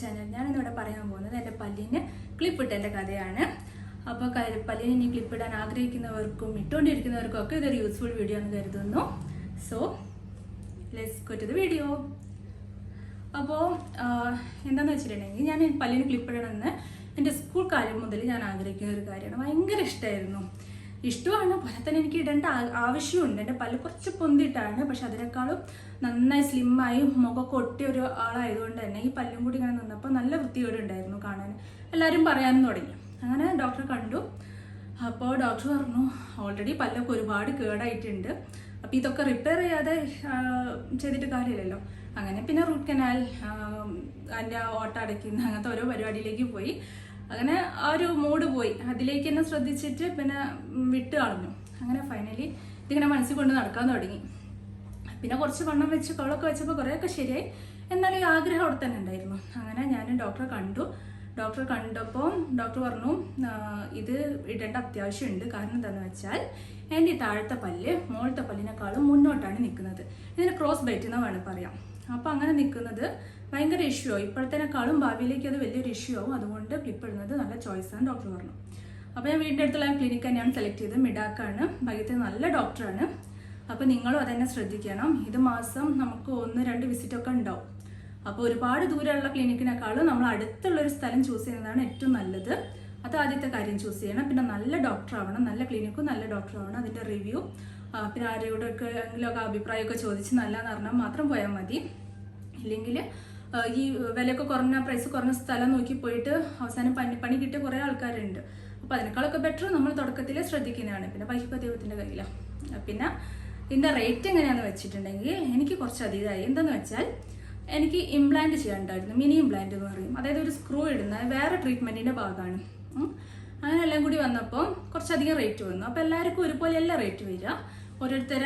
Channel ഞാനിന്നിവിടെ പറയാൻ പോകുന്നത് എന്റെ പല്ലിന് ക്ലിപ്പ് ഇട്ടതിന്റെ കഥയാണ്. അപ്പോൾ പല്ലിന് ഇനി ക്ലിപ്പ് ഇടാൻ ആഗ്രഹിക്കുന്നവർക്കും ഇട്ടുകൊണ്ടിരിക്കുന്നവർക്കും ഒക്കെ ഇതൊരു യൂസ്ഫുൾ വീഡിയോ എന്ന് കരുതുന്നു. So let's go to video അപ്പോൾ എന്താണെന്ന് വെച്ചിട്ടുണ്ടെങ്കിൽ ഞാൻ പല്ലിന് ക്ലിപ്പ് ഇടണമെന്ന് എന്റെ സ്കൂൾ കാലം മുതൽ ഞാൻ ആഗ്രഹിക്കുന്ന ഒരു കാര്യമാണ്. ഭയങ്കര ഇഷ്ടമായിരുന്നു ഇഷ്ടമാണ്. പോലെ തന്നെ എനിക്ക് ഇടേണ്ട ആവശ്യമുണ്ട് എന്റെ പല്ല് കുറച്ച് പൊന്തിട്ടാണ് പക്ഷെ അതിനേക്കാളും നന്നായി സ്ലിമ്മായി മുഖമൊക്കെ ഒട്ടിയ ഒരു ആളായതുകൊണ്ട് തന്നെ ഈ പല്ലും കൂടി ഇങ്ങനെ നിന്നപ്പോൾ നല്ല വൃത്തിയോടെ ഉണ്ടായിരുന്നു കാണാൻ. എല്ലാവരും പറയാനും തുടങ്ങി. അങ്ങനെ ഡോക്ടറെ കണ്ടു. അപ്പോൾ ഡോക്ടർ പറഞ്ഞു ഓൾറെഡി പല്ലൊക്കെ ഒരുപാട് കേടായിട്ടുണ്ട്. അപ്പോൾ ഇതൊക്കെ റിപ്പയർ ചെയ്യാതെ ചെയ്തിട്ട് കാര്യമില്ലല്ലോ. അങ്ങനെ പിന്നെ റൂട്ട് കനാൽ അതിന്റെ ഓട്ട അടയ്ക്കുന്ന അങ്ങനത്തെ ഓരോ പരിപാടിയിലേക്ക് പോയി. അങ്ങനെ ആ ഒരു മൂഡ് പോയി. അതിലേക്ക് തന്നെ ശ്രദ്ധിച്ചിട്ട് പിന്നെ വിട്ട് കളഞ്ഞു. അങ്ങനെ ഫൈനലി ഇതിങ്ങനെ മനസ്സിൽ കൊണ്ട് നടക്കാൻ തുടങ്ങി. പിന്നെ കുറച്ച് വണ്ണം വെച്ച് കളൊക്കെ വെച്ചപ്പോൾ കുറേയൊക്കെ ശരിയായി. എന്നാലും ഈ ആഗ്രഹം അവിടെ തന്നെ ഉണ്ടായിരുന്നു. അങ്ങനെ ഞാൻ ഡോക്ടറെ കണ്ടു. ഡോക്ടറെ കണ്ടപ്പോൾ ഡോക്ടർ പറഞ്ഞു ഇത് ഇടേണ്ട അത്യാവശ്യമുണ്ട്. കാരണം എന്താണെന്ന് വെച്ചാൽ എന്റെ ഈ താഴത്തെ പല്ല് മുകളത്തെ പല്ലിനേക്കാളും മുന്നോട്ടാണ് നിൽക്കുന്നത്. ഇതിന് ക്രോസ് ബൈറ്റ് എന്ന് വേണം പറയാം. അപ്പോൾ അങ്ങനെ നിൽക്കുന്നത് ഭയങ്കര ഇഷ്യൂ ആവും. ഇപ്പോഴത്തേനേക്കാളും ഭാവിയിലേക്ക് അത് വലിയൊരു ഇഷ്യൂ ആവും. അതുകൊണ്ട് ക്ലിപ്പ് ഇടുന്നത് നല്ല ചോയ്സാണ് ഡോക്ടർ പറഞ്ഞു. അപ്പോൾ ഞാൻ വീടിന്റെ അടുത്തുള്ള ക്ലിനിക്ക് തന്നെയാണ് സെലക്ട് ചെയ്തത്. മിഡാക്കാണ് ഭയത്തിൽ നല്ല ഡോക്ടറാണ് അപ്പോൾ നിങ്ങളും അതന്നെ ശ്രദ്ധിക്കണം. ഇത് മാസം നമുക്ക് ഒന്ന് രണ്ട് വിസിറ്റ് ഒക്കെ ഉണ്ടാവും. അപ്പോൾ ഒരുപാട് ദൂരമുള്ള ക്ലിനിക്കിനേക്കാളും നമ്മൾ അടുത്തുള്ള ഒരു സ്ഥലം ചൂസ് ചെയ്യുന്നതാണ് ഏറ്റവും നല്ലത്. അത് ആദ്യത്തെ കാര്യം ചൂസ് ചെയ്യണം. പിന്നെ നല്ല ഡോക്ടർ ആവണം. നല്ല ക്ലിനിക്കും നല്ല ഡോക്ടർ ആവണം. അതിന്റെ റിവ്യൂ പിന്നെ ആരോടൊക്കെ എങ്കിലൊക്കെ അഭിപ്രായമൊക്കെ ചോദിച്ച് നല്ലതെന്ന് പറഞ്ഞാൽ മാത്രം പോയാൽ മതി. ഇല്ലെങ്കിൽ ഈ വിലയൊക്കെ കുറഞ്ഞ പ്രൈസ് കുറഞ്ഞ സ്ഥലം നോക്കി പോയിട്ട് അവസാനം പണി പണി കിട്ടിയ കുറേ ആൾക്കാരുണ്ട്. അപ്പോൾ അതിനേക്കാളൊക്കെ ബെറ്റർ നമ്മൾ തുടക്കത്തിൽ ശ്രദ്ധിക്കുന്നതാണ്. പിന്നെ പൈസ ദൈവത്തിന്റെ കയ്യിലാണ് പിന്നെ ഇതിന്റെ റേറ്റ് എങ്ങനെയാണെന്ന് വെച്ചിട്ടുണ്ടെങ്കിൽ എനിക്ക് കുറച്ച് അധികമായി എന്താണെന്ന് വെച്ചാൽ എനിക്ക് ഇംപ്ലാന്റ് ചെയ്യാനുണ്ടായിരുന്നു. മിനി ഇംപ്ലാന്റ് എന്ന് പറയും. അതായത് ഒരു സ്ക്രൂ ഇടുന്ന വേറെ ട്രീറ്റ്മെന്റിന്റെ ഭാഗമാണ്. അങ്ങനെ എല്ലാം കൂടി വന്നപ്പോൾ കുറച്ചധികം റേറ്റ് വന്നു. അപ്പോൾ എല്ലാവർക്കും ഒരുപോലെയല്ല റേറ്റ് വരിക. ഓരോരുത്തര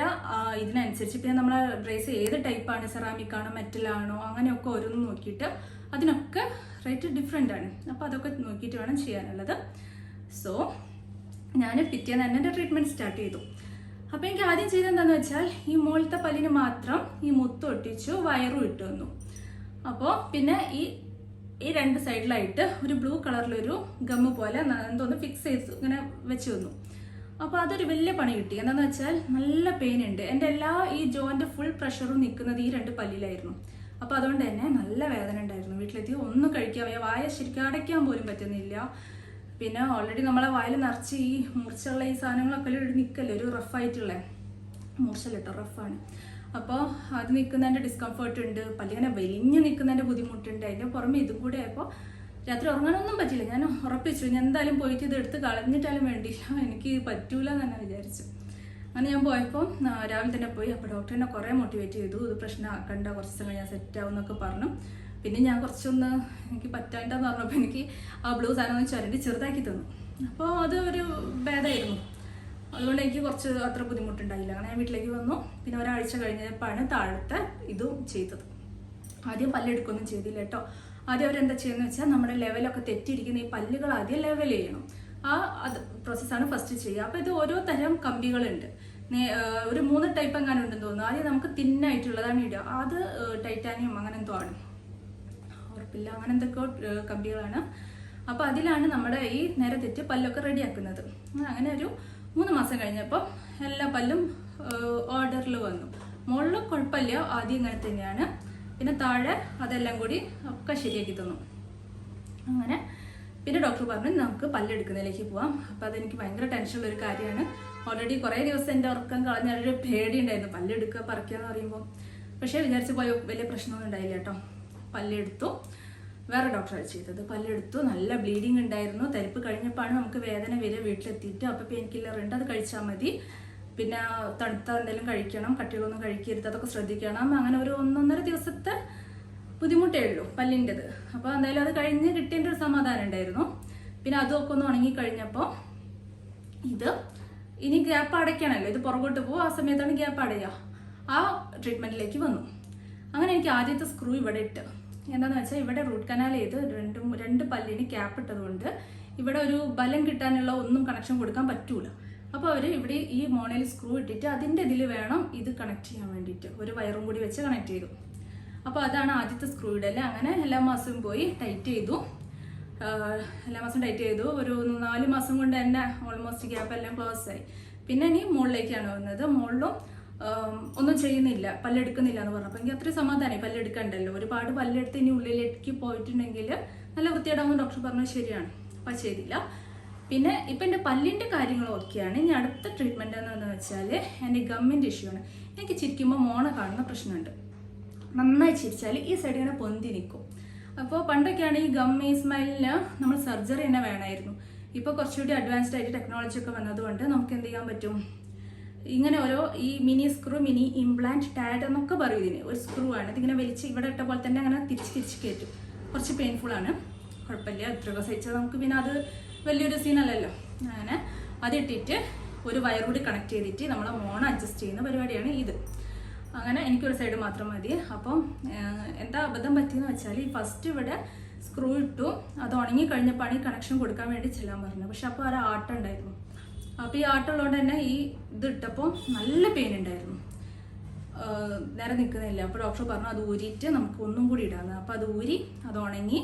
ഇതിനനുസരിച്ച്. പിന്നെ നമ്മളെ ഡ്രേസ് ഏത് ടൈപ്പാണ് സെറാമിക് ആണോ? മെറ്റൽ ആണോ? അങ്ങനെയൊക്കെ ഓരോന്ന് നോക്കിയിട്ട് അതിനൊക്കെ റേറ്റ് ഡിഫറെന്റ് ആണ്. അപ്പോൾ അതൊക്കെ നോക്കിയിട്ട് വേണം ചെയ്യാനുള്ളത്. സോ ഞാൻ പിറ്റേന്ന് തന്നെ എന്റെ ട്രീറ്റ്മെന്റ് സ്റ്റാർട്ട് ചെയ്തു. അപ്പോൾ എനിക്ക് ആദ്യം ചെയ്തെന്താണെന്ന് വെച്ചാൽ ഈ മുകളിലത്തെ പല്ലിന് മാത്രം ഈ മുത്ത് ഒട്ടിച്ചു വയറും ഇട്ടു വന്നു അപ്പോൾ പിന്നെ ഈ ഈ രണ്ട് സൈഡിലായിട്ട് ഒരു ബ്ലൂ കളറിലൊരു ഗമ്മ് പോലെ എന്തോന്ന് ഫിക്സ് ചെയ്ത് ഇങ്ങനെ വെച്ച് വന്നു അപ്പോൾ അതൊരു വലിയ പണി കിട്ടി. എന്താണെന്ന് വെച്ചാൽ നല്ല പെയിൻ ഉണ്ട്. എന്റെ എല്ലാ ഈ ജോയിന്റെ ഫുൾ പ്രഷറും നിൽക്കുന്നത് ഈ രണ്ട് പല്ലിലായിരുന്നു. അപ്പോൾ അതുകൊണ്ട് തന്നെ നല്ല വേദന ഉണ്ടായിരുന്നു. വീട്ടിലെത്തി ഒന്നും കഴിക്കാൻ വയ്യ. വായ ശരിക്കും അടയ്ക്കാൻ പോലും പറ്റുന്നില്ല. പിന്നെ ഓൾറെഡി നമ്മളെ വായിൽ നിറച്ച് ഈ മുറിച്ചുള്ള ഈ സാധനങ്ങളൊക്കെ നിൽക്കല്ലേ? ഒരു റഫായിട്ടുള്ള മുറിച്ചല്ലോ റഫാണ് അപ്പോൾ അത് നിൽക്കുന്നതിന്റെ ഡിസ്കംഫേർട്ട് ഉണ്ട്. പല്ലിങ്ങനെ വലിഞ്ഞ് നിൽക്കുന്നതിന്റെ ബുദ്ധിമുട്ടുണ്ട്. അതിന്റെ പുറമെ ഇതും കൂടെ ആയപ്പോൾ രാത്രി ഉറങ്ങാനൊന്നും പറ്റില്ല ഞാൻ ഉറപ്പിച്ചു. ഞാൻ എന്തായാലും പോയിട്ട് ഇത് എടുത്ത് കളഞ്ഞിട്ടാലും വേണ്ടിയില്ല. എനിക്ക് പറ്റൂല എന്നാണ് വിചാരിച്ചു. അങ്ങനെ ഞാൻ പോയപ്പോൾ രാവിലെ തന്നെ പോയി. അപ്പോൾ ഡോക്ടർ എന്നെ കുറേ മോട്ടിവേറ്റ് ചെയ്തു. ഇത് പ്രശ്നമാക്കണ്ട കുറച്ച് സമയം ഞാൻ സെറ്റ് ആവും എന്നൊക്കെ പറഞ്ഞു. പിന്നെ ഞാൻ കുറച്ചൊന്ന് എനിക്ക് പറ്റാണ്ടെന്ന് പറഞ്ഞപ്പോൾ എനിക്ക് ആ ബ്ലൂ സാധനം ചുരണ്ടി ചെറുതാക്കി തന്നു. അപ്പോൾ അത് ഒരു ഭേദമായിരുന്നു അതുകൊണ്ട് എനിക്ക് കുറച്ച് അത്ര ബുദ്ധിമുട്ടുണ്ടായില്ല. അങ്ങനെ ഞാൻ വീട്ടിലേക്ക് വന്നു. പിന്നെ ഒരാഴ്ച കഴിഞ്ഞപ്പോഴാണ് താഴത്തെ ഇതും ചെയ്തത്. ആദ്യം പല്ലെടുക്കൊന്നും ചെയ്തില്ല കേട്ടോ. ആദ്യം അവരെന്താ ചെയ്യുന്നത് വെച്ചാൽ നമ്മുടെ ലെവലൊക്കെ തെറ്റിയിരിക്കുന്ന ഈ പല്ലുകൾ ആദ്യം ലെവൽ ചെയ്യണം. ആ അത് പ്രോസസ്സാണ് ഫസ്റ്റ് ചെയ്യുക. അപ്പോൾ ഇത് ഓരോ തരം കമ്പികളുണ്ട്. ഒരു മൂന്ന് ടൈപ്പ് എങ്ങാനും ഉണ്ടെന്ന് തോന്നുന്നു. ആദ്യം നമുക്ക് തിന്നായിട്ടുള്ളതാണ് ഇടുക. അത് ടൈറ്റാനിയം അങ്ങനെ എന്തോ ആണ്. ഉറപ്പില്ല. അങ്ങനെ എന്തൊക്കെയോ കമ്പികളാണ്. അപ്പോൾ അതിലാണ് നമ്മുടെ ഈ നേരെ തെറ്റ് പല്ലൊക്കെ റെഡിയാക്കുന്നത് അങ്ങനെ ഒരു മൂന്ന് മാസം കഴിഞ്ഞപ്പോൾ എല്ലാ പല്ലും ഓർഡറിൽ വന്നു. മുകളിൽ കുഴപ്പമില്ല. ആദ്യം ഇങ്ങനെ തന്നെയാണ്. പിന്നെ താഴെ അതെല്ലാം കൂടി ഒക്കെ ശരിയാക്കി തന്നു. അങ്ങനെ പിന്നെ ഡോക്ടർ പറഞ്ഞു നമുക്ക് പല്ലെടുക്കുന്നതിലേക്ക് പോവാം. അപ്പോൾ അതെനിക്ക് ഭയങ്കര ടെൻഷനുള്ള ഒരു കാര്യമാണ്. ഓൾറെഡി കുറേ ദിവസം എന്റെ ഉറക്കം കളഞ്ഞ ഒരു പേടിയുണ്ടായിരുന്നു. പല്ലെടുക്കുക പറിക്കുക എന്ന് പറയുമ്പോൾ പക്ഷേ വിചാരിച്ച് പോയ വലിയ പ്രശ്നമൊന്നും ഉണ്ടായില്ല കേട്ടോ. പല്ലെടുത്തു. വേറെ ഡോക്ടർ ഡോക്ടറാണ് ചെയ്തത്. പല്ലെടുത്തു. നല്ല ബ്ലീഡിങ് ഉണ്ടായിരുന്നു. തരിപ്പ് കഴിഞ്ഞപ്പോഴാണ് നമുക്ക് വേദന വരെ വീട്ടിലെത്തിയിട്ട്. അപ്പോൾ പെയിൻ കില്ലർ ഉണ്ട്. അത് കഴിച്ചാൽ മതി. പിന്നെ തണുത്ത എന്തെങ്കിലും കഴിക്കണം കട്ടികളൊന്നും കഴിക്കരുത് അതൊക്കെ ശ്രദ്ധിക്കണം. അങ്ങനെ ഒരു ഒന്നൊന്നര ദിവസത്തെ ബുദ്ധിമുട്ടേ ഉള്ളൂ പല്ലിന്റെത്. അപ്പോൾ എന്തായാലും അത് കഴിഞ്ഞ് കിട്ടിയതിന്റെ ഒരു സമാധാനം ഉണ്ടായിരുന്നു. പിന്നെ അതൊക്കെ ഒന്ന് ഉണങ്ങി കഴിഞ്ഞപ്പോൾ ഇത് ഇനി ഗ്യാപ്പ് അടയ്ക്കണമല്ലോ. ഇത് പുറകോട്ട് പോകും ആ സമയത്താണ് ഗ്യാപ്പ് അടയുക. ആ ട്രീറ്റ്മെന്റിലേക്ക് വന്നു. അങ്ങനെ എനിക്ക് ആദ്യത്തെ സ്ക്രൂ ഇവിടെ ഇട്ട്. എന്താണെന്ന് വെച്ചാൽ ഇവിടെ റൂട്ട് കനാൽ ചെയ്ത് രണ്ടും രണ്ട് പല്ലിന് ക്യാപ്പ് ഇട്ടതുകൊണ്ട് ഇവിടെ ഒരു ബലം കിട്ടാനുള്ള ഒന്നും കണക്ഷൻ കൊടുക്കാൻ പറ്റൂല. അപ്പോൾ അവർ ഇവിടെ ഈ മോണയിൽ സ്ക്രൂ ഇട്ടിട്ട് അതിന്റെ ഇതിൽ വേണം ഇത് കണക്ട് ചെയ്യാൻ വേണ്ടിയിട്ട്. ഒരു വയറും കൂടി വെച്ച് കണക്ട് ചെയ്തു. അപ്പോൾ അതാണ് ആദ്യത്തെ സ്ക്രൂ ഇടൽ അങ്ങനെ എല്ലാ മാസവും പോയി ടൈറ്റ് ചെയ്തു. എല്ലാ മാസവും ടൈറ്റ് ചെയ്തു. ഒരു നാല് മാസം കൊണ്ട് തന്നെ ഓൾമോസ്റ്റ് ഗ്യാപ്പ് എല്ലാം ക്ലോസ് ആയി. പിന്നെ ഇനി മുകളിലേക്കാണ് വന്നത് മുകളിലും ഒന്നും ചെയ്യുന്നില്ല. പല്ലെടുക്കുന്നില്ല എന്ന് പറഞ്ഞപ്പോൾ എനിക്ക് അത്രയും സമാധാനമായി പല്ലെടുക്കണ്ടല്ലോ ഒരുപാട് പല്ലെടുത്ത് ഇനി ഉള്ളിലേക്ക് പോയിട്ടുണ്ടെങ്കിൽ നല്ല വൃത്തിയിടാമെന്ന് ഡോക്ടർ പറഞ്ഞത് ശരിയാണ്. അപ്പം ചെയ്തില്ല. പിന്നെ ഇപ്പം എന്റെ പല്ലിന്റെ കാര്യങ്ങളും ഒക്കെയാണ് ഇനി അടുത്ത ട്രീറ്റ്മെന്റ് എന്ന് വെച്ചാൽ എന്റെ ഗമ്മിന്റെ ഇഷ്യൂ ആണ്. എനിക്ക് ചിരിക്കുമ്പോൾ മോണ കാണുന്ന പ്രശ്നമുണ്ട്. നന്നായി ചിരിച്ചാൽ ഈ സൈഡ് ഇങ്ങനെ പൊന്തി നിൽക്കും അപ്പോൾ പണ്ടൊക്കെയാണ് ഈ ഗമ്മി സ്മൈലിന് നമ്മൾ സർജറി തന്നെ വേണമായിരുന്നു. ഇപ്പോൾ കുറച്ചുകൂടി അഡ്വാൻസ്ഡ് ആയിട്ട് ടെക്നോളജി ഒക്കെ വന്നതുകൊണ്ട് നമുക്ക് എന്ത് ചെയ്യാൻ പറ്റും? ഇങ്ങനെ ഓരോ ഈ mini screw mini implant TAD എന്നൊക്കെ പറയും ഇതിന്. ഒരു സ്ക്രൂ ആണ്. ഇതിങ്ങനെ വലിച്ച് ഇവിടെ ഇട്ട പോലെ തന്നെ അങ്ങനെ തിരിച്ച് തിരിച്ച് കയറ്റും. കുറച്ച് പെയിൻഫുൾ ആണ്. കുഴപ്പമില്ല. എത്ര സഹിച്ചാൽ നമുക്ക് പിന്നെ അത് വലിയൊരു സീനല്ലല്ലോ. അങ്ങനെ അതിട്ടിട്ട് ഒരു വയർ കൂടി കണക്ട് ചെയ്തിട്ട് നമ്മൾ മോൺ അഡ്ജസ്റ്റ് ചെയ്യുന്ന പരിപാടിയാണ് ഇത്. അങ്ങനെ എനിക്കൊരു സൈഡ് മാത്രം മതി. അപ്പം എന്താ അബദ്ധം പറ്റിയെന്ന് വെച്ചാൽ ഈ ഫസ്റ്റ് ഇവിടെ സ്ക്രൂ ഇട്ടു. അത് ഉണങ്ങി കഴിഞ്ഞപ്പോൾ ഈ കണക്ഷൻ കൊടുക്കാൻ വേണ്ടി ചെല്ലാൻ പറഞ്ഞു പക്ഷെ അപ്പോൾ ഒരു ആട്ടം ഉണ്ടായിരുന്നു. അപ്പോൾ ഈ ആട്ടമുള്ളതുകൊണ്ട് തന്നെ ഈ ഇത് ഇട്ടപ്പോൾ നല്ല പെയിൻ ഉണ്ടായിരുന്നു. നേരെ നിൽക്കുന്നില്ല അപ്പോൾ ഡോക്ടർ പറഞ്ഞു അത് ഊരിയിട്ട് നമുക്ക് ഒന്നും കൂടി ഇടാമെന്ന് അപ്പോൾ അത് ഊരി അത് ഉണങ്ങി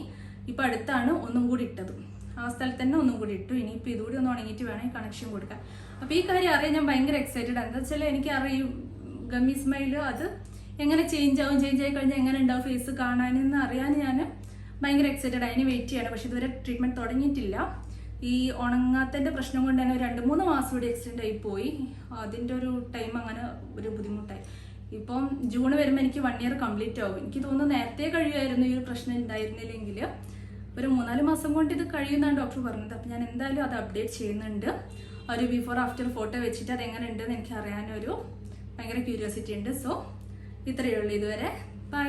ഇപ്പോൾ അടുത്താണ് ഒന്നും കൂടി ഇട്ടത്. ആ സ്ഥലത്ത് തന്നെ ഒന്നും കൂടി ഇട്ടു. ഇനിയിപ്പോൾ ഇതുകൂടി ഒന്ന് ഉണങ്ങിയിട്ട് വേണമെങ്കിൽ കണക്ഷൻ കൊടുക്കാൻ അപ്പോൾ ഈ കാര്യം അറിയാൻ ഞാൻ ഭയങ്കര എക്സൈറ്റഡ് എന്താ വെച്ചാൽ എനിക്ക് അറിയും ഗമ്മി സ്മൈൽ അത് എങ്ങനെ ചേഞ്ച് ആവും ചേഞ്ച് ആയി കഴിഞ്ഞാൽ എങ്ങനെ ഉണ്ടാവും ഫേസ് കാണാനെന്ന് അറിയാൻ ഞാൻ ഭയങ്കര എക്സൈറ്റഡ് അതിന് വെയിറ്റ് ചെയ്യണം. പക്ഷെ ഇതുവരെ ട്രീറ്റ്മെന്റ് തുടങ്ങിയിട്ടില്ല. ഈ ഉണങ്ങാത്തതിന്റെ പ്രശ്നം കൊണ്ട് തന്നെ രണ്ട് മൂന്ന് മാസം കൂടി എക്സ്റ്റെൻഡ് ആയി പോയി. അതിന്റെ ഒരു ടൈം അങ്ങനെ ഒരു ബുദ്ധിമുട്ടായി. ഇപ്പം ജൂൺ വരുമ്പോൾ എനിക്ക് വൺ ഇയർ കംപ്ലീറ്റ് ആവും. എനിക്ക് തോന്നുന്നു നേരത്തെ കഴിയുമായിരുന്നു ഈ ഒരു പ്രശ്നം ഉണ്ടായിരുന്നില്ലെങ്കിൽ ഒരു മൂന്നാൽ മാസം കൊണ്ട് ഇത് കഴിയുന്നതാണ് ഡോക്ടർ പറഞ്ഞത്. അപ്പം ഞാൻ എന്തായാലും അത് അപ്ഡേറ്റ് ചെയ്യുന്നുണ്ട്. ഒരു ബിഫോർ ആഫ്റ്റർ ഫോട്ടോ വെച്ചിട്ട് അത് എങ്ങനെ ഉണ്ടെന്ന് എനിക്ക് അറിയാനൊരു ഭയങ്കര ക്യൂരിയോസിറ്റി ഉണ്ട്. സോ ഇത്രയേ ഉള്ളൂ ഇതുവരെ. ബൈ